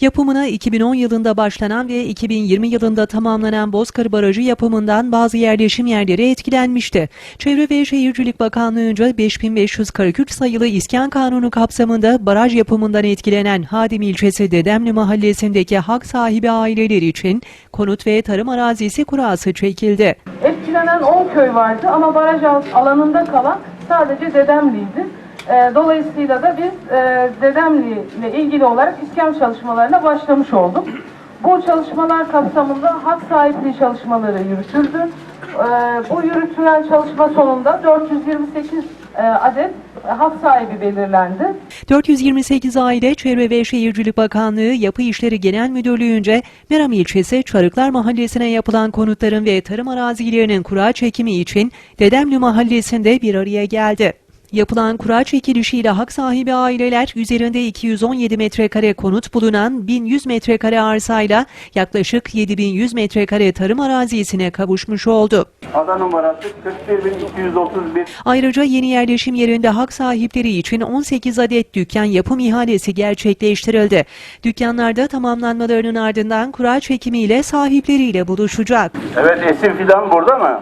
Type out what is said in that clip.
Yapımına 2010 yılında başlanan ve 2020 yılında tamamlanan Bozkır Barajı yapımından bazı yerleşim yerleri etkilenmişti. Çevre ve Şehircilik Bakanlığı'nca 5543 sayılı İskan Kanunu kapsamında baraj yapımından etkilenen Hadim ilçesi Dedemli mahallesindeki hak sahibi aileler için konut ve tarım arazisi kurası çekildi. Etkilenen 10 köy vardı ama baraj al- alanında kalan sadece Dedemli'ydi. Ee, Dolayısıyla da biz e, Dedemli ile ilgili olarak iskan çalışmalarına başlamış olduk. Bu çalışmalar kapsamında hak sahipliği çalışmaları yürütüldü. Ee, Bu yürütülen çalışma sonunda 428 e, adet hak sahibi belirlendi. 428 aile Çevre ve Şehircilik Bakanlığı Yapı İşleri Genel Müdürlüğü'nce Meram ilçesi Çarıklar Mahallesi'ne yapılan konutların ve tarım arazilerinin kura çekimi için Dedemli Mahallesi'nde bir araya geldi. Yapılan kura çekilişiyle hak sahibi aileler üzerinde 217 metrekare konut bulunan 1100 metrekare arsayla yaklaşık 7100 metrekare tarım arazisine kavuşmuş oldu. Ada numarası 41231. Ayrıca yeni yerleşim yerinde hak sahipleri için 18 adet dükkan yapım ihalesi gerçekleştirildi. Dükkanlarda tamamlanmalarının ardından kura çekimiyle sahipleriyle buluşacak. Evet Esin filan burada mı?